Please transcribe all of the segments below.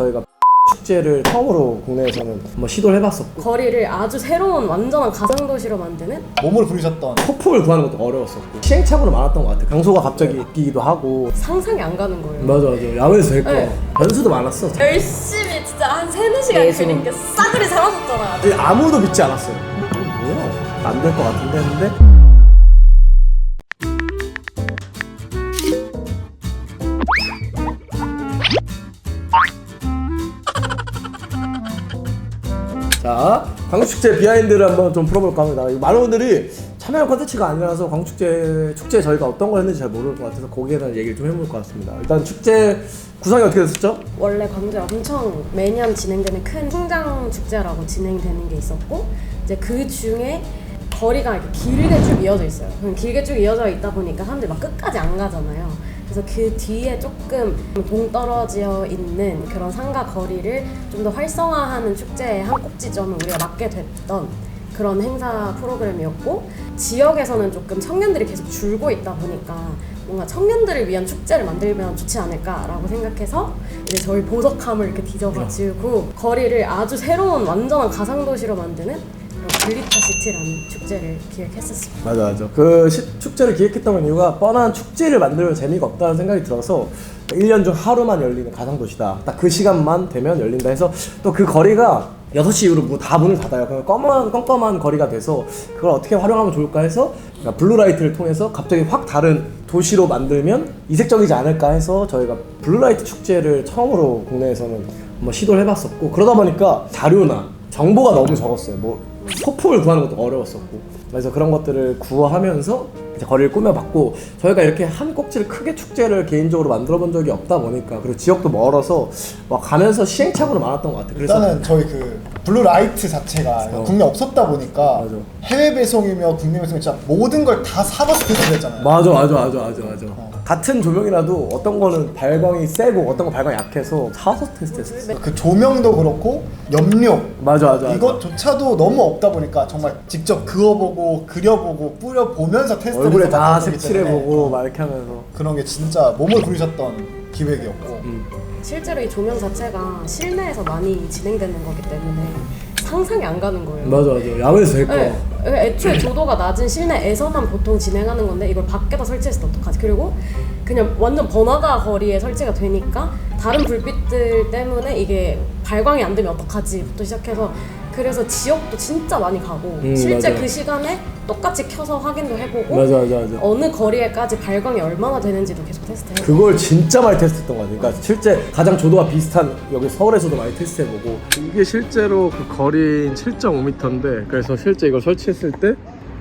저희가 축제를 처음으로 국내에서는 한번 시도를 해봤었고 거리를 아주 새로운 완전한 가상 도시로 만드는 몸을 부리셨던 소품을 구하는 것도 어려웠었고 시행착오로 많았던 것 같아. 강소가 갑자기 바뀌기도 하고 상상이 안 가는 거예요. 맞아 맞아 야외에서 했고 네. 변수도 많았어. 열심히 진짜 한 세네 시간 네, 그린 게 싸그리 사라졌잖아. 아무도 믿지 않았어요. 뭐야? 안 될 것 같은데 했는데 자, 광축제 비하인드를 한번 좀 풀어볼까 합니다. 많은 분들이 참여한 컨텐츠가 아니라서 광축제 축제 저희가 어떤 걸 했는지 잘 모를 것 같아서 거기에 대한 얘기를 좀 해볼 것 같습니다. 일단 축제 구성이 어떻게 됐었죠? 원래 광주에 엄청 매년 진행되는 큰 풍장 축제라고 진행되는 게 있었고 이제 그 중에 거리가 이렇게 길게 쭉 이어져 있어요. 길게 쭉 이어져 있다 보니까 사람들이 막 끝까지 안 가잖아요. 그래서 그 뒤에 조금 동떨어져 있는 그런 상가 거리를 좀 더 활성화하는 축제의 한 꼭지점을 우리가 맡게 됐던 그런 행사 프로그램이었고 지역에서는 조금 청년들이 계속 줄고 있다 보니까 뭔가 청년들을 위한 축제를 만들면 좋지 않을까라고 생각해서 이제 저희 보석함을 이렇게 뒤져서 지우고 거리를 아주 새로운 완전한 가상 도시로 만드는 글리터 시티라는 축제를 기획했었습니다. 맞아 맞아. 그 시- 축제를 기획했던 이유가 뻔한 축제를 만들면 재미가 없다는 생각이 들어서 1년 중 하루만 열리는 가상도시다. 딱 그 시간만 되면 열린다 해서 또 그 거리가 6시 이후로 뭐다 문을 닫아요. 그냥 껌한, 껌껌한 거리가 돼서 그걸 어떻게 활용하면 좋을까 해서 그러니까 블루라이트를 통해서 갑자기 확 다른 도시로 만들면 이색적이지 않을까 해서 저희가 블루라이트 축제를 처음으로 국내에서는 한번 시도를 해봤었고 그러다 보니까 자료나 정보가 너무 적었어요. 뭐 소품을 구하는 것도 어려웠었고. 그래서 그런 것들을 구하면서 거리를 꾸며봤고 저희가 이렇게 한 꼭지를 크게 축제를 개인적으로 만들어 본 적이 없다 보니까 그리고 지역도 멀어서 막 가면서 시행착오는 많았던 것 같아요 그래서 일단은 저희 그 블루 라이트 자체가 어. 국내 없었다 보니까 맞아. 해외 배송이며 국내 배송이 진짜 모든 걸 다 사버스 테스트했잖아요. 맞아 맞아 맞아 맞아 맞아 같은 조명이라도 어떤 거는 발광이 세고 어떤 거 발광이 약해서 사서 테스트했었어 그 조명도 그렇고 염료 맞아 맞아 맞아. 이것조차도 너무 없다 보니까 정말 직접 그어보고 그려보고 뿌려보면서 테스트를 얼굴에 다 색칠해보고 때문에 막 이렇게 하면서 그런 게 진짜 몸을 부리셨던 기획이었고 음. 실제로 이 조명 자체가 실내에서 많이 진행되는 거기 때문에 상상이 안 가는 거예요. 맞아 맞아 야외에서 했고 네. 애초에 조도가 낮은 실내에서만 보통 진행하는 건데 이걸 밖에다 설치했을 때 어떡하지? 그리고 그냥 완전 번화가 거리에 설치가 되니까 다른 불빛들 때문에 이게 발광이 안 되면 어떡하지?부터 시작해서 그래서 지역도 진짜 많이 가고 음, 실제 맞아. 그 시간에 똑같이 켜서 확인도 해보고 맞아 맞아 맞아 어느 거리에까지 발광이 얼마나 되는지도 계속 테스트해보고 그걸 진짜 많이 테스트했던 것 같아요. 그러니까 실제 가장 조도가 비슷한 여기 서울에서도 많이 테스트해보고 이게 실제로 그 거리인 7.5m인데 그래서 실제 이걸 설치했을 때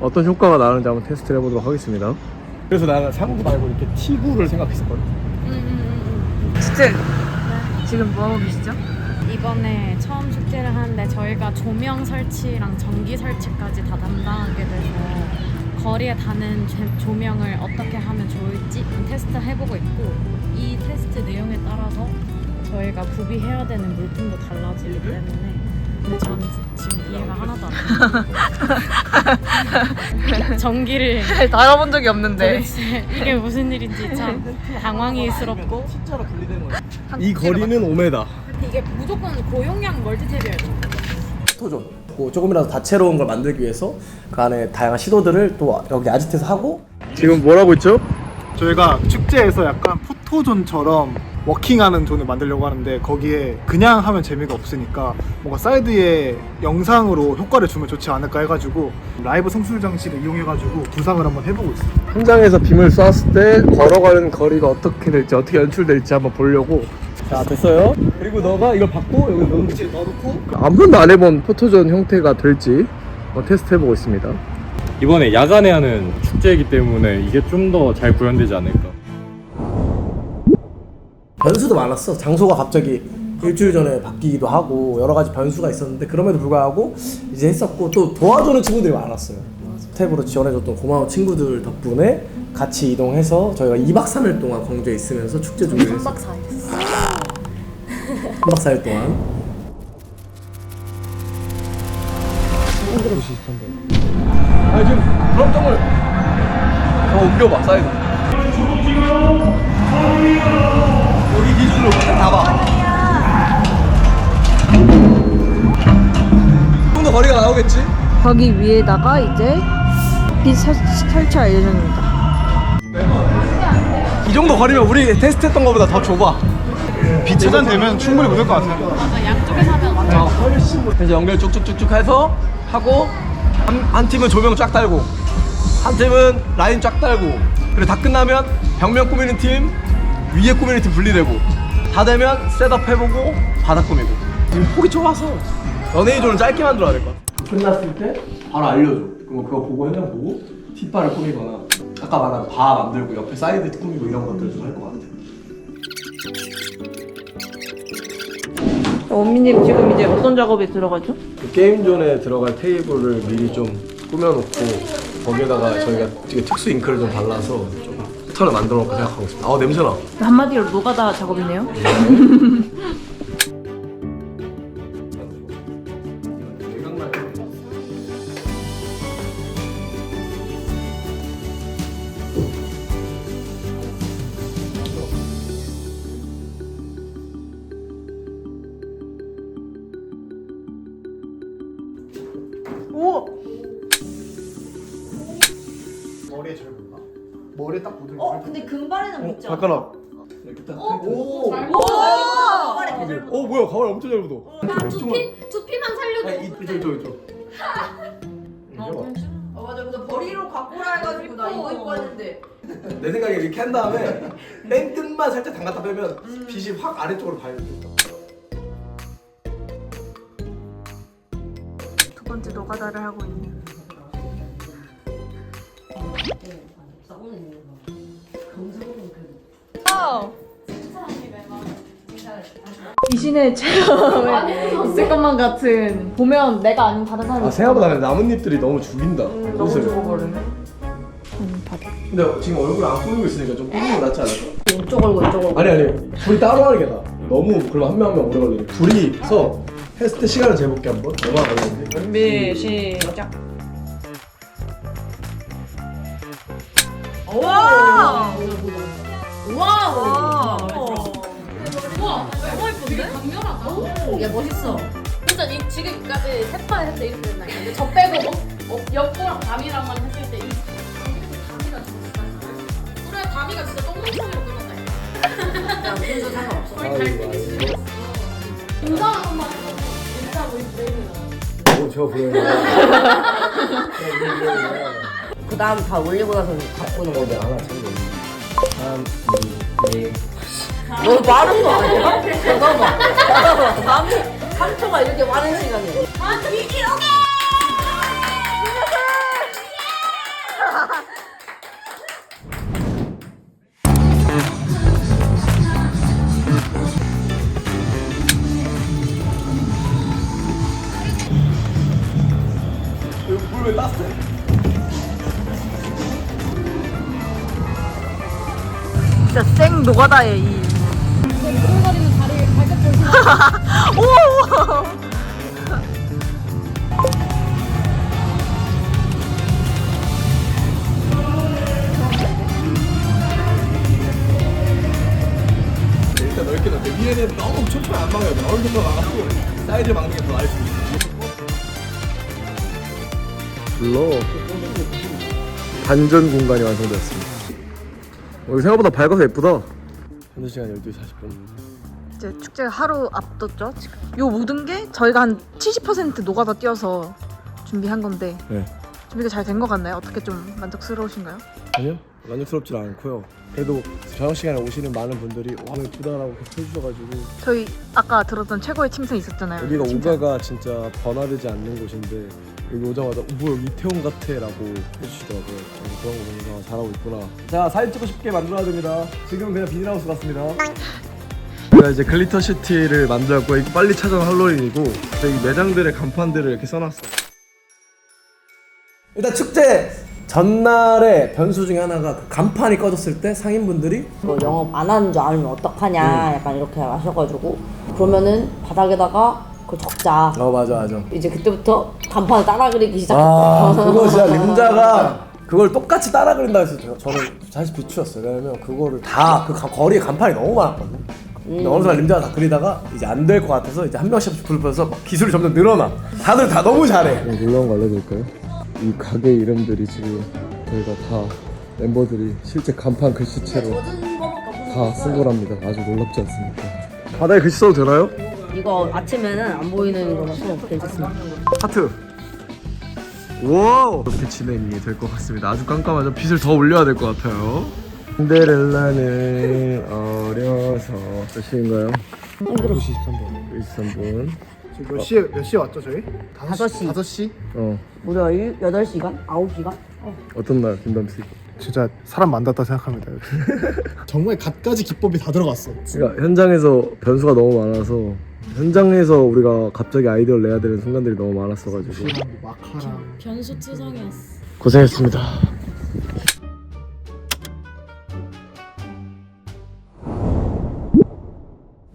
어떤 효과가 나는지 한번 테스트를 해보도록 하겠습니다. 그래서 나는 상구 말고 이렇게 T9를 생각했었거든. 축제 지금 뭐 하고 계시죠? 이번에 처음 축제를 하는데 저희가 조명 설치랑 전기 설치까지 다 담당하게 돼서 거리에 다는 제- 조명을 어떻게 하면 좋을지 테스트 해보고 있고 이 테스트 내용에 따라서 저희가 구비해야 되는 물품도 달라지기 때문에 근데 저는 지- 지금 이해가 하나도 안 돼요. 전기를 나가본 적이 없는데 도대체 이게 무슨 일인지 참 당황스럽고 T자로 분리된 거예요. 이 거리는 5m. 이게 무조건 고용량 멀티탭이어야 돼요. 포토존. 뭐 조금이라도 다채로운 걸 만들기 위해서 그 안에 다양한 시도들을 또 여기 아지트에서 하고 지금 뭘 하고 있죠? 저희가 축제에서 약간 포토존처럼 워킹하는 존을 만들려고 하는데 거기에 그냥 하면 재미가 없으니까 뭔가 사이드에 영상으로 효과를 주면 좋지 않을까 해가지고 라이브 성술 장치를 이용해가지고 구상을 한번 해보고 있어요. 현장에서 빔을 쐈을 때 걸어가는 거리가 어떻게 될지 어떻게 연출될지 한번 보려고 자 됐어요. 그리고 너가 이걸 받고 여기 넣지. 넣어놓고. 한 번도 안 해본 포토존 형태가 될지 한번 테스트 해보고 있습니다. 이번에 야간에 하는 축제이기 때문에 이게 좀 더 잘 구현되지 않을까. 변수도 많았어. 장소가 갑자기 일주일 전에 바뀌기도 하고 여러 가지 변수가 있었는데 그럼에도 불구하고 이제 했었고 또 도와주는 친구들이 많았어요. 스텝으로 지원해줬던 고마운 친구들 덕분에 같이 이동해서 저희가 2박 3일 동안 광주에 있으면서 축제 준비를 했어요. 3박 4일 했어요. 3박 4일 동안 아 지금 드럼통을 저 옮겨봐 사이드 여기 기준으로 다봐 조금 더 거리가 나오겠지? 거기 위에다가 이제 설치할 예정입니다. 이 정도 거리면 우리 테스트했던 것보다 더 좁아 비 차단되면 충분히 묻을 것 같아요. 양쪽에서 하면 완전 그래서 연결 쭉쭉쭉쭉 해서 하고 한, 한 팀은 조명 쫙 달고 한 팀은 라인 쫙 달고 그리고 다 끝나면 벽면 꾸미는 팀 위에 꾸미는 팀 분리되고 다 되면 셋업 해보고 바닥 꾸미고. 지금 폭이 좁아서 연예인조는 짧게 만들어야 될 것 같아. 끝났을 때 바로 알려줘. 그럼 그거 보고 해명 보고 뒷발을 꾸미거나 아까 말한 바 만들고 옆에 사이드 꾸미고 이런 것들 좀 할 것 같아 원미님 지금 이제 어떤 작업에 들어가죠? 그 게임존에 들어갈 테이블을 미리 좀 꾸며놓고 거기에다가 저희가 되게 특수 잉크를 좀 발라서 좀 패턴을 만들어 놓고 생각하고 있습니다. 아 냄새나. 한마디로 노가다 작업이네요. 오! 머리에 잘 붙나? 머리에 딱 묻을 어, 근데 금발에는 묻지 않아. 발가락. 이렇게 딱. 오. 금발에 잘 묻어. 오 뭐야 가발 엄청 잘 묻어. 두피 두피만 살려도 아니, 이쪽 이쪽 이쪽. 어, 맞아. 근데 머리로 바꾸라 해가지고 나 이거 입고 왔는데. 내 생각에 이렇게 한 다음에 맨 끝만 살짝 담갔다 빼면 빛이 확 아래쪽으로 가야 돼. 번째 노가다를 하고 있는. 귀신의 체험에 있을 것만 같은 보면 내가 아닌 다른 사람이 아 생각보다 나뭇잎들이 너무 죽인다. 옷을. 죽어버리네. 근데 지금 얼굴 안 꾸미고 있으니까 좀 꾸미는 게 낫지 않을까? 이쪽 얼굴, 이쪽 얼굴. 아니 아니 둘이 따로 하는 게 나아 너무 그러면 한명 한 명 오래 걸리니 둘이서 했을 때 시간을 재볼게 한번 얼마나 걸리는지 준비 시작. 와! 와우. 우와 너무 예쁜데? 되게 강렬하다. 야 멋있어. 진짜 이 지금까지 세 판 했을 때 이렇게 됐나? 근데 저 빼고 어, 옆구랑 담이랑만 했을 때 이. 담이가 진짜 잘했어. 그래 담이가 진짜 똥멍청이로 끝났다. 야, 그래서 상관없어. 우리 달팽이 진짜 인사 한 번만 저 보여요 그 다음 다 올리고 나서 바꾸는 거. 근데 하나 챙겨 3, 2, 1 너무 많은 거 아니야? 잠깐만. 잠깐만. 남이 3초가 이렇게 많은 시간이야. 아, 이렇게! 물왜 따뜻해? 진짜 생 노가다의 이. 오글거리는 다리를 발끝 보시면 오! 일단 넓게 넓게 위에는 너무 촘촘히 안 막아야 돼 어느 정도 막았고 사이드 막는 게 더 나을 수 있어 불러 반전 공간이 완성되었습니다 여기 생각보다 밝아서 예쁘다 현재 시간 12시 40분 이제 축제가 하루 앞뒀죠. 지금. 요 모든 게 저희가 한 70% 노가다 뛰어서 준비한 건데 네 준비가 잘 된 것 같나요? 어떻게 좀 만족스러우신가요? 아니요 만족스럽지 않고요. 그래도 저녁 시간에 오시는 많은 분들이 와 예쁘다라고 계속 해주셔가지고. 저희 아까 들었던 최고의 칭찬 있었잖아요. 여기가 칭찬. 오가가 진짜 번화되지 않는 곳인데 여기 오자마자 어, 뭐 여기 이태원 같아라고 해주시더라고요 어, 그런 거 보면서 잘하고 있구나. 자 사진 찍고 싶게 만들어야 됩니다. 지금은 그냥 비닐하우스 같습니다. 제가 이제 글리터 시티를 만들었고 이거 빨리 찾아온 할로윈이고 이 매장들의 간판들을 이렇게 써놨어 일단 축제 전날에 변수 중에 하나가 그 간판이 꺼졌을 때 상인분들이 뭐 영업 안 하는 줄 알면 어떡하냐 약간 이렇게 하셔가지고 그러면은 바닥에다가 그걸 적자. 어 맞아 맞아. 이제 그때부터 간판을 따라 그리기 아 시작했죠 그거 진짜 림자가 그걸 똑같이 따라 그린다 해서 저- 저는 사실 비추였어요. 왜냐면 그거를 다 그 거리에 간판이 너무 많았거든요. 근데 어느 순간 림자가 다 그리다가 이제 안 될 것 같아서 이제 한 명씩 불 펴서 막 기술이 점점 늘어나. 다들 다 너무 잘해. 놀라운 거 알려드릴까요? 이 가게 이름들이 지금 저희가 다 멤버들이 실제 간판 글씨체로 다 쓴 거랍니다. 아주 놀랍지 않습니까? 바닥에 글씨 써도 되나요? 이거 아침에는 안 보이는 거라서 괜찮습니다. 하트. 와우. 이렇게 진행이 될 것 같습니다. 아주 깜깜하죠. 빛을 더 올려야 될 것 같아요. 신데렐라는 어려서 몇 시인가요? 2시 13분. 23분. 지금 몇 시에 몇 시에 왔죠 저희? 다섯 시. 5시? 어. 무려 8시간? 9시간? 어떤 날 김담 씨? 진짜 사람 만났다 생각합니다. 정말 갖가지 기법이 다 들어갔어. 그러니까 현장에서 변수가 너무 많아서 현장에서 우리가 갑자기 아이디어를 내야 되는 순간들이 너무 많았어가지고 마카랑 변수 투성이었어. 고생했습니다.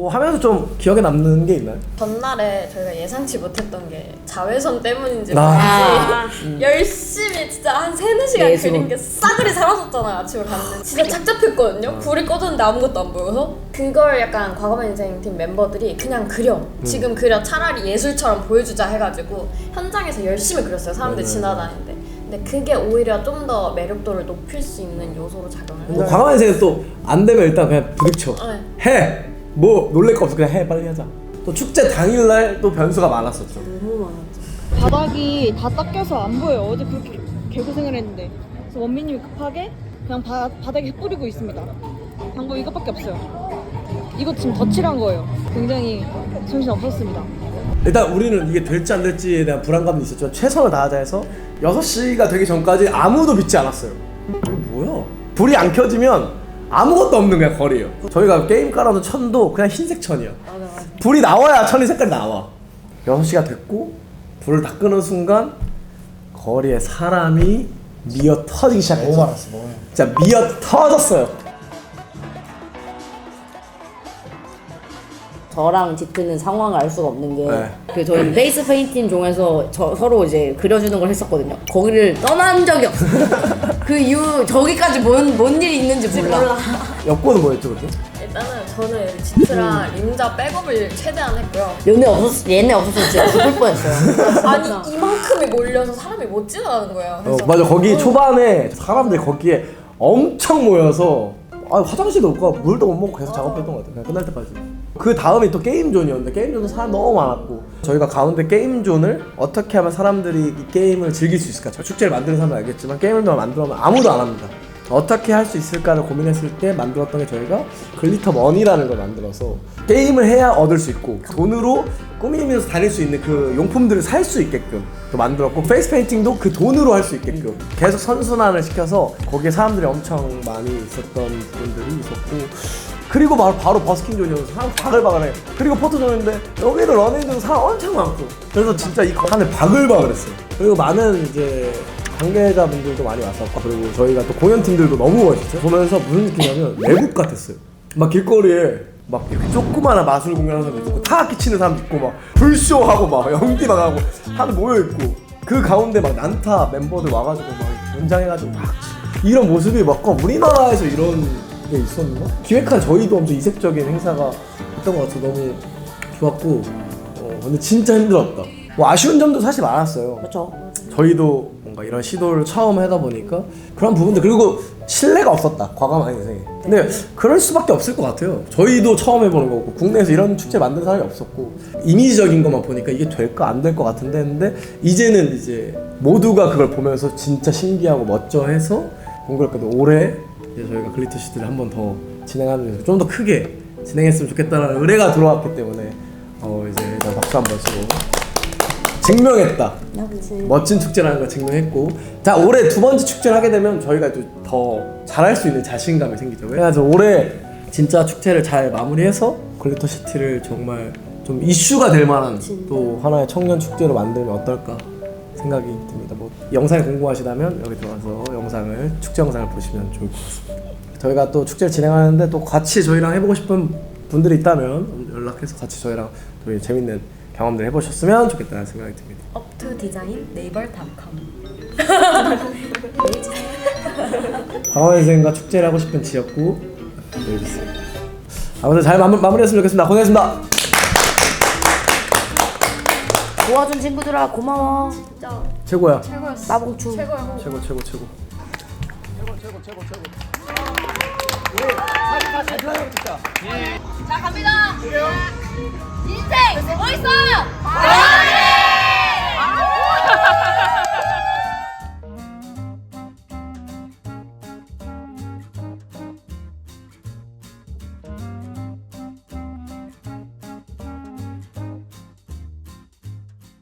뭐 하면서 좀 기억에 남는 게 있나요? 전날에 저희가 예상치 못했던 게 자외선 때문인지 아. 모르지 열심히 진짜 한 3, 4시간 예술. 그린 게 싸그리 사라졌잖아요 아침에 갔는데. 진짜 착잡했거든요? 불이 꺼졌는데 아무것도 안 보여서? 그걸 약간 과거만 인생팀 멤버들이 그냥 그려. 지금 그려. 차라리 예술처럼 보여주자 해가지고 현장에서 열심히 그렸어요 사람들이 지나다니는데. 근데 그게 오히려 좀 더 매력도를 높일 수 있는 요소로 작용을 해요. 뭐 광화 인생은 또 안 되면 일단 그냥 부딪혀. 네. 해. 뭐 놀랄 거 없어 그냥 해 빨리 하자. 또 축제 당일날 또 변수가 많았었죠. 너무 많았죠. 바닥이 다 닦여서 안 보여요. 어제 그렇게 개고생을 했는데. 그래서 원민님이 급하게 그냥 바, 바닥에 뿌리고 있습니다. 방법 이것밖에 없어요. 이거 지금 덧칠한 거예요. 굉장히 정신 없었습니다. 일단 우리는 이게 될지 안 될지에 대한 불안감도 있었지만 최선을 다하자 해서 6시가 되기 전까지 아무도 믿지 않았어요 이거 뭐야 불이 안 켜지면 아무것도 없는 그냥 거리예요. 저희가 게임 깔아놓은 천도 그냥 흰색 천이야. 불이 나와야 천이 색깔이 나와. 6시가 됐고 불을 다 끄는 순간 거리에 사람이 미어 터지기 시작했죠 너무 많았어 너무. 진짜 미어 터졌어요 저랑 짙은은 상황을 알 수가 없는 게 네. 그 저희 페이스 페인팅 종에서 저, 서로 이제 그려주는 걸 했었거든요. 거기를 떠난 적이 없어. 그 이후 저기까지 뭔, 뭔 일이 있는지 몰라. 여권은 뭐였죠 그때? 일단은 저는 지트랑 림자 백업을 최대한 했고요 얘네 없었 얘네 없었으면 진짜 죽을 뻔했어요. 아니 이만큼이 몰려서 사람이 못 지나가는 거예요. 어, 그래서 맞아 거기 초반에 사람들이 거기에 엄청 모여서 아, 화장실도 없고 물도 못 먹고 계속 작업했던 것 같아요 그냥 끝날 때까지 그 다음이 또 게임존이었는데 게임존도 사람 너무 많았고 저희가 가운데 게임존을 어떻게 하면 사람들이 이 게임을 즐길 수 있을까? 저 축제를 만드는 사람은 알겠지만 게임을 만들면 아무도 안 합니다. 어떻게 할 수 있을까를 고민했을 때 만들었던 게 저희가 글리터 머니라는 걸 만들어서 게임을 해야 얻을 수 있고 돈으로 꾸미면서 다닐 수 있는 그 용품들을 살 수 있게끔 또 만들었고 페이스 페인팅도 그 돈으로 할 수 있게끔 계속 선순환을 시켜서 거기에 사람들이 엄청 많이 있었던 부분들이 있었고 그리고 바로, 바로 버스킹 존이어서 사람 바글바글해. 그리고 포토존인데 여기는 러닝존 사람 엄청 많고. 그래서 진짜 이 안에 바글바글했어요. 그리고 많은 이제 관계자분들도 많이 왔었고 그리고 저희가 또 공연팀들도 너무 멋있죠. 보면서 무슨 느낌이냐면 외국 같았어요. 막 길거리에 막 이렇게 조그마한 마술 공연하는 사람도 있고 타악기 치는 사람도 있고 막 불쇼하고 막 연기 막 하고 다들 모여 있고 그 가운데 막 난타 멤버들 와가지고 막 연장해가지고 막 이런 모습이 막 어, 우리나라에서 이런 게 있었나? 기획한 저희도 엄청 이색적인 행사가 있던 것 같아서 너무 좋았고 어, 근데 진짜 힘들었다. 뭐 아쉬운 점도 사실 많았어요. 그렇죠. 저희도 뭔가 이런 시도를 처음 하다 보니까 그런 부분들 그리고 신뢰가 없었다 과감한 인생에. 근데 그럴 수밖에 없을 것 같아요. 저희도 처음 해보는 거고 국내에서 이런 축제 만든 사람이 없었고 이미지적인 것만 보니까 이게 될까 안 될 것 같은데 했는데 이제는 이제 모두가 그걸 보면서 진짜 신기하고 멋져해서 공교롭게도 올해 이제 저희가 글리터 시대를 한 번 더 진행하는 좀 더 크게 진행했으면 좋겠다라는 의뢰가 들어왔기 때문에 어 이제 일단 박수 한 번 치고 증명했다. 멋진 축제라는 걸 증명했고 자 올해 두 번째 축제를 하게 되면 저희가 또더 잘할 수 있는 자신감이 생기죠. 그래서 올해 진짜 축제를 잘 마무리해서 글리터 시티를 정말 좀 이슈가 될 만한 또 하나의 청년 축제로 만들면 어떨까 생각이 듭니다. 뭐 영상이 궁금하시다면 여기 들어가서 영상을 축제 영상을 보시면 좋을 것 같습니다. 저희가 또 축제를 진행하는데 또 같이 저희랑 해보고 싶은 분들이 있다면 연락해서 같이 저희랑 또 재밌는 경험들 해보셨으면 좋겠다는 생각이 듭니다. 업투 디자인 네이버닷컴 방화회생과 축제를 하고 싶은 지역구 내주세요. 아무튼 잘 마무, 마무리했으면 좋겠습니다. 고생했습니다. 도와준 친구들아 고마워. 최고야. 나봉충. 최고야. 최고 최고 최고. 자 갑니다. 인생 멋있어.